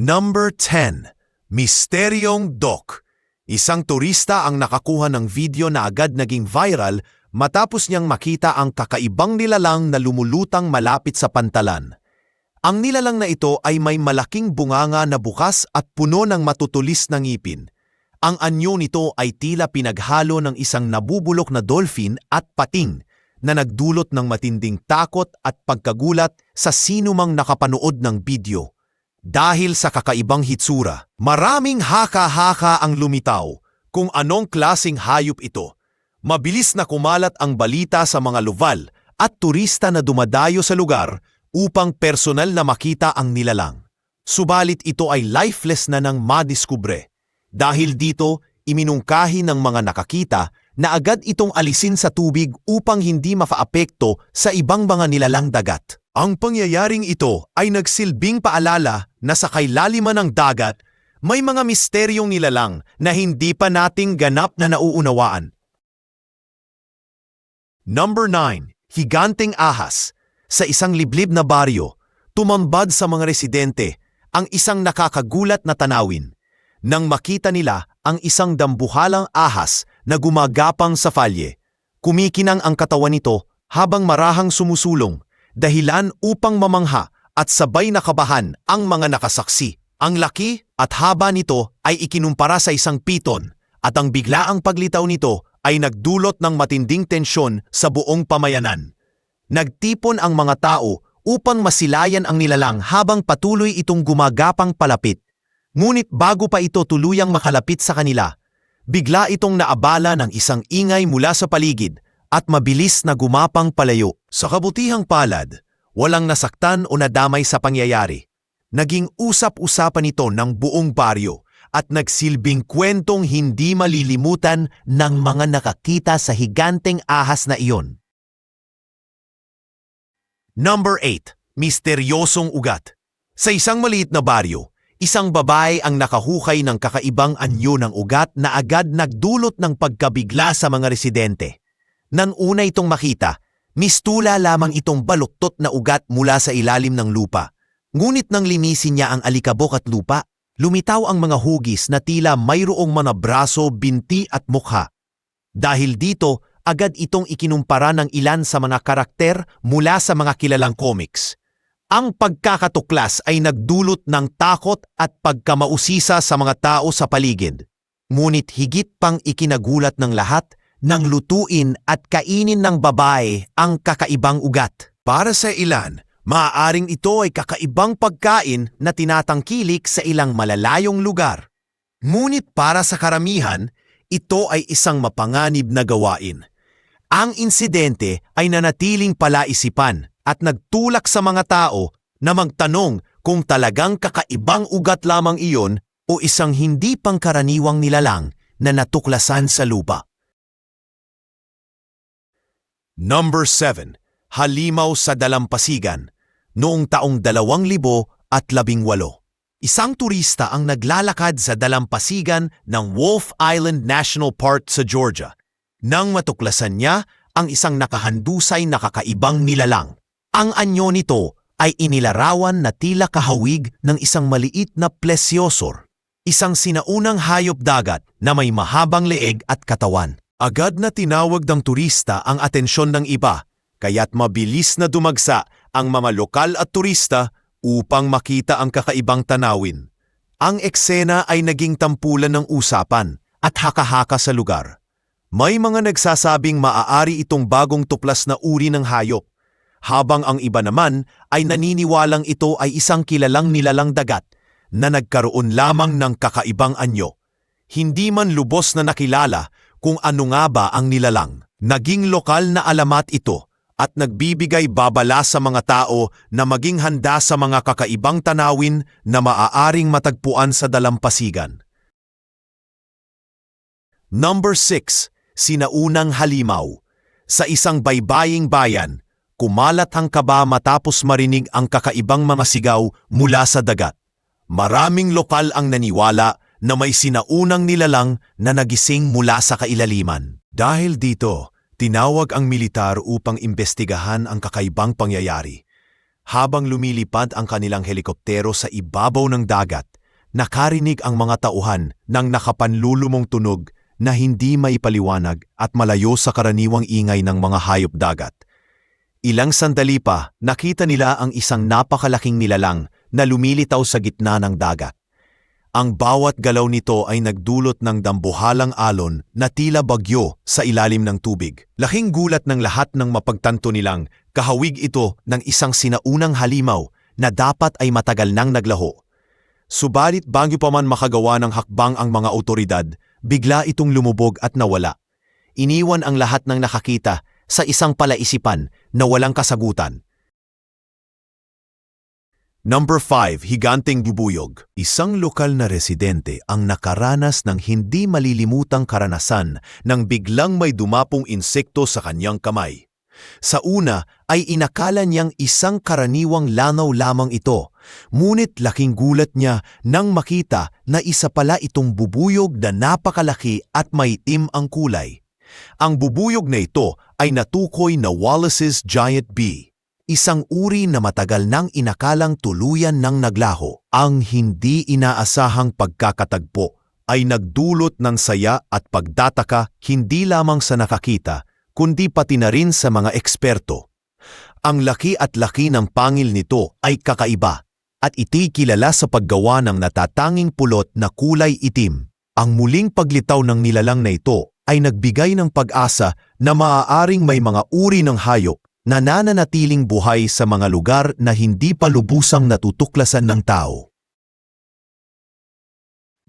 Number 10. Misteryong Doc. Isang turista ang nakakuha ng video na agad naging viral matapos niyang makita ang kakaibang nilalang na lumulutang malapit sa pantalan. Ang nilalang na ito ay may malaking bunganga na bukas at puno ng matutulis na ngipin. Ang anyo nito ay tila pinaghalo ng isang nabubulok na dolphin at pating na nagdulot ng matinding takot at pagkagulat sa sinumang nakapanood ng video. Dahil sa kakaibang hitsura, maraming haka-haka ang lumitaw kung anong klasing hayop ito. Mabilis na kumalat ang balita sa mga luval at turista na dumadayo sa lugar upang personal na makita ang nilalang. Subalit ito ay lifeless na nang madiskubre. Dahil dito, iminungkahi ng mga nakakita na agad itong alisin sa tubig upang hindi mafaapekto sa ibang mga nilalang dagat. Ang pangyayaring ito ay nagsilbing paalala na sa kailaliman ng dagat, may mga misteryong nilalang na hindi pa nating ganap na nauunawaan. Number 9. Higanting Ahas Sa isang liblib na baryo, tumambad sa mga residente ang isang nakakagulat na tanawin. Nang makita nila ang isang dambuhalang ahas na gumagapang sa falye, kumikinang ang katawan nito habang marahang sumusulong, dahilan upang mamangha at sabay nakabahan ang mga nakasaksi. Ang laki at haba nito ay ikinumpara sa isang piton at ang biglaang paglitaw nito ay nagdulot ng matinding tensyon sa buong pamayanan. Nagtipon ang mga tao upang masilayan ang nilalang habang patuloy itong gumagapang palapit. Ngunit bago pa ito tuluyang makalapit sa kanila, bigla itong naabala ng isang ingay mula sa paligid at mabilis na gumapang palayo. Sa kabutihang palad, walang nasaktan o nadamay sa pangyayari. Naging usap-usapan ito ng buong baryo at nagsilbing kwentong hindi malilimutan ng mga nakakita sa higanteng ahas na iyon. Number 8. Misteryosong Ugat Sa isang maliit na baryo, isang babae ang nakahukay ng kakaibang anyo ng ugat na agad nagdulot ng pagkabigla sa mga residente. Nang una itong makita, mistula lamang itong baluktot na ugat mula sa ilalim ng lupa. Ngunit nang linisin niya ang alikabok at lupa, lumitaw ang mga hugis na tila mayroong mga braso, binti at mukha. Dahil dito, agad itong ikinumpara ng ilan sa mga karakter mula sa mga kilalang comics. Ang pagkakatuklas ay nagdulot ng takot at pagkamausisa sa mga tao sa paligid. Ngunit higit pang ikinagulat ng lahat nang lutuin at kainin ng babae ang kakaibang ugat. Para sa ilan, maaaring ito ay kakaibang pagkain na tinatangkilik sa ilang malalayong lugar. Ngunit para sa karamihan, ito ay isang mapanganib na gawain. Ang insidente ay nanatiling palaisipan at nagtulak sa mga tao na magtanong kung talagang kakaibang ugat lamang iyon o isang hindi pangkaraniwang nilalang na natuklasan sa lupa. Number 7. Halimaw sa Dalampasigan Noong taong 2018, isang turista ang naglalakad sa dalampasigan ng Wolf Island National Park sa Georgia. Nang matuklasan niya ang isang nakahandusay na kakaibang nilalang. Ang anyo nito ay inilarawan na tila kahawig ng isang maliit na plesiosor, isang sinaunang hayop dagat na may mahabang leeg at katawan. Agad na tinawag ng turista ang atensyon ng iba, kaya't mabilis na dumagsa ang mga lokal at turista upang makita ang kakaibang tanawin. Ang eksena ay naging tampulan ng usapan at haka-haka sa lugar. May mga nagsasabing maaari itong bagong tuplas na uri ng hayop, habang ang iba naman ay naniniwalang ito ay isang kilalang nilalang dagat na nagkaroon lamang ng kakaibang anyo. Hindi man lubos na nakilala kung ano nga ba ang nilalang. Naging lokal na alamat ito at nagbibigay babala sa mga tao na maging handa sa mga kakaibang tanawin na maaaring matagpuan sa dalampasigan. Number 6 sinaunang halimaw. Sa isang baybaying bayan, kumalat ang kaba matapos marinig ang kakaibang mga sigaw mula sa dagat. Maraming lokal ang naniwala na may sinaunang nilalang na nagising mula sa kailaliman. Dahil dito, tinawag ang militar upang imbestigahan ang kakaibang pangyayari. Habang lumilipad ang kanilang helikoptero sa ibabaw ng dagat, nakarinig ang mga tauhan ng nakapanlulumong tunog na hindi maipaliwanag at malayo sa karaniwang ingay ng mga hayop dagat. Ilang sandali pa, nakita nila ang isang napakalaking nilalang na lumilitaw sa gitna ng dagat. Ang bawat galaw nito ay nagdulot ng dambuhalang alon na tila bagyo sa ilalim ng tubig. Laking gulat ng lahat ng mapagtanto nilang kahawig ito ng isang sinaunang halimaw na dapat ay matagal nang naglaho. Subalit bago pa man makagawa ng hakbang ang mga otoridad, bigla itong lumubog at nawala. Iniwan ang lahat ng nakakita sa isang palaisipan na walang kasagutan. Number 5, Higanting Bubuyog. Isang lokal na residente ang nakaranas ng hindi malilimutang karanasan nang biglang may dumapong insekto sa kanyang kamay. Sa una ay inakala niyang isang karaniwang lanaw lamang ito, ngunit laking gulat niya nang makita na isa pala itong bubuyog na napakalaki at maitim ang kulay. Ang bubuyog na ito ay natukoy na Wallace's Giant Bee, isang uri na matagal nang inakalang tuluyan ng naglaho. Ang hindi inaasahang pagkakatagpo ay nagdulot ng saya at pagdataka hindi lamang sa nakakita, kundi pati na rin sa mga eksperto. Ang laki at laki ng pangil nito ay kakaiba at ito'y kilala sa paggawa ng natatanging pulot na kulay itim. Ang muling paglitaw ng nilalang na ito ay nagbigay ng pag-asa na maaaring may mga uri ng hayop na nananatiling buhay sa mga lugar na hindi pa lubusang natutuklasan ng tao.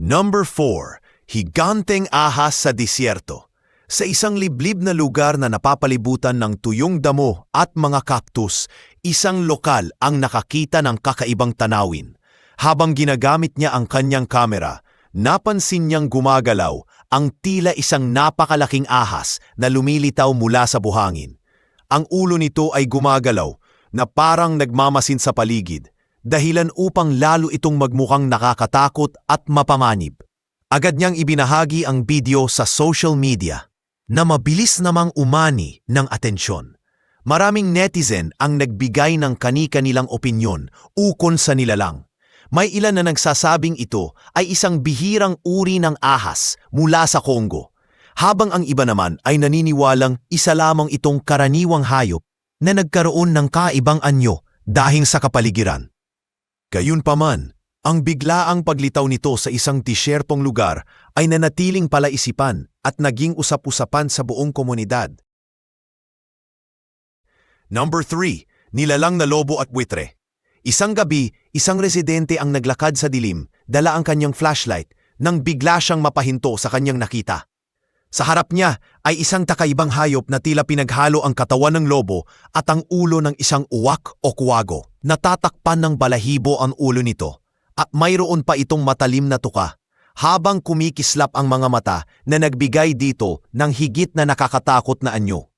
Number 4. Higanteng ahas sa disyerto. Sa isang liblib na lugar na napapalibutan ng tuyong damo at mga kaktus, isang lokal ang nakakita ng kakaibang tanawin. Habang ginagamit niya ang kanyang kamera, napansin niyang gumagalaw ang tila isang napakalaking ahas na lumilitaw mula sa buhangin. Ang ulo nito ay gumagalaw na parang nagmamasin sa paligid, dahilan upang lalo itong magmukhang nakakatakot at mapamanib. Agad niyang ibinahagi ang video sa social media na mabilis namang umani ng atensyon. Maraming netizen ang nagbigay ng kani-kanilang opinyon ukon sa nilalang. May ilan na nagsasabing ito ay isang bihirang uri ng ahas mula sa Congo, habang ang iba naman ay naniniwalang isa lamang itong karaniwang hayop na nagkaroon ng kaibang anyo dahil sa kapaligiran. Gayunpaman, ang biglaang paglitaw nito sa isang disyertong lugar ay nanatiling palaisipan at naging usap-usapan sa buong komunidad. Number 3. Nilalang na lobo at buitre. Isang gabi, isang residente ang naglakad sa dilim, dala ang kanyang flashlight, nang bigla siyang mapahinto sa kanyang nakita. Sa harap niya ay isang takaibang hayop na tila pinaghalo ang katawan ng lobo at ang ulo ng isang uwak o kuwago. Natatakpan ng balahibo ang ulo nito at mayroon pa itong matalim na tuka habang kumikislap ang mga mata na nagbigay dito ng higit na nakakatakot na anyo.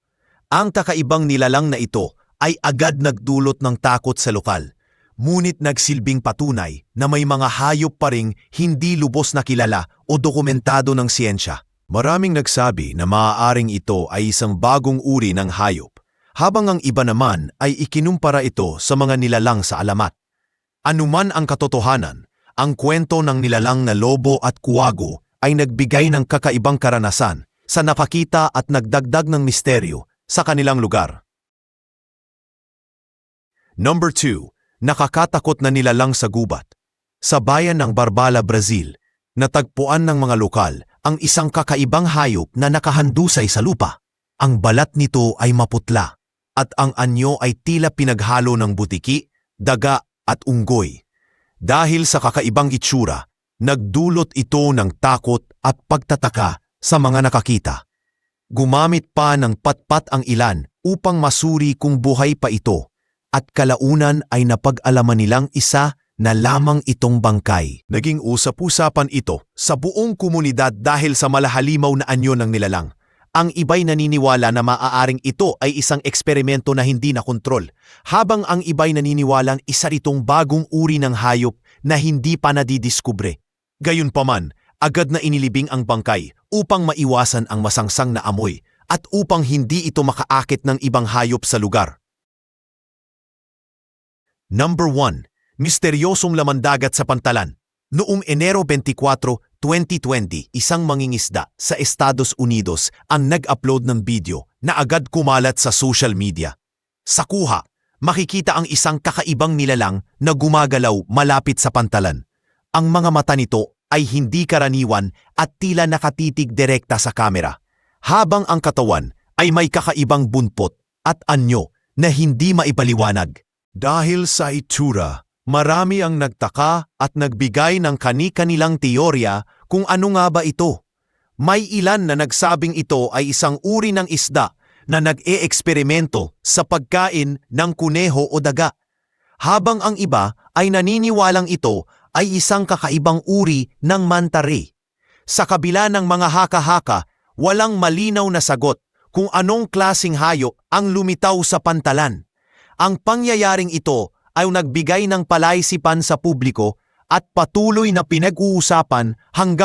Ang kakaibang nilalang na ito ay agad nagdulot ng takot sa lokal, ngunit nagsilbing patunay na may mga hayop pa ring hindi lubos na kilala o dokumentado ng siyensya. Maraming nagsabi na maaaring ito ay isang bagong uri ng hayop, habang ang iba naman ay ikinumpara ito sa mga nilalang sa alamat. Anuman ang katotohanan, ang kwento ng nilalang na lobo at kuwago ay nagbigay ng kakaibang karanasan sa napakita at nagdagdag ng misteryo sa kanilang lugar. Number 2. Nakakatakot na nilalang sa gubat. Sa bayan ng Barbala, Brazil, natagpuan ng mga lokal ang isang kakaibang hayop na nakahandusay sa lupa. Ang balat nito ay maputla at ang anyo ay tila pinaghalo ng butiki, daga at unggoy. Dahil sa kakaibang itsura, nagdulot ito ng takot at pagtataka sa mga nakakita. Gumamit pa ng patpat ang ilan upang masuri kung buhay pa ito at kalaunan ay napag-alaman nilang isa na lamang itong bangkay. Naging usap-usapan ito sa buong komunidad dahil sa malahalimaw na anyo ng nilalang. Ang iba'y naniniwala na maaaring ito ay isang eksperimento na hindi nakontrol, habang ang iba'y naniniwalang isa itong bagong uri ng hayop na hindi pa nadidiskubre. Gayunpaman, agad na inilibing ang bangkay upang maiwasan ang masangsang na amoy at upang hindi ito makaakit ng ibang hayop sa lugar. Number 1. Misteryosong lamandagat sa pantalan. Noong Enero 24, 2020, isang mangingisda sa Estados Unidos ang nag-upload ng video na agad kumalat sa social media. Sa kuha, makikita ang isang kakaibang nilalang na gumagalaw malapit sa pantalan. Ang mga mata nito ay hindi karaniwan at tila nakatitig direkta sa kamera, habang ang katawan ay may kakaibang bunpot at anyo na hindi maipaliwanag. Dahil sa itsura, marami ang nagtaka at nagbigay ng kani-kanilang teorya kung ano nga ba ito. May ilan na nagsabing ito ay isang uri ng isda na nag-e-eksperimento sa pagkain ng kuneho o daga, habang ang iba ay naniniwalang ito ay isang kakaibang uri ng mantare. Sa kabila ng mga haka-haka, walang malinaw na sagot kung anong klasing hayop ang lumitaw sa pantalan. Ang pangyayaring ito ay nagbigay ng palaisipan sa publiko at patuloy na pinag-uusapan hanggang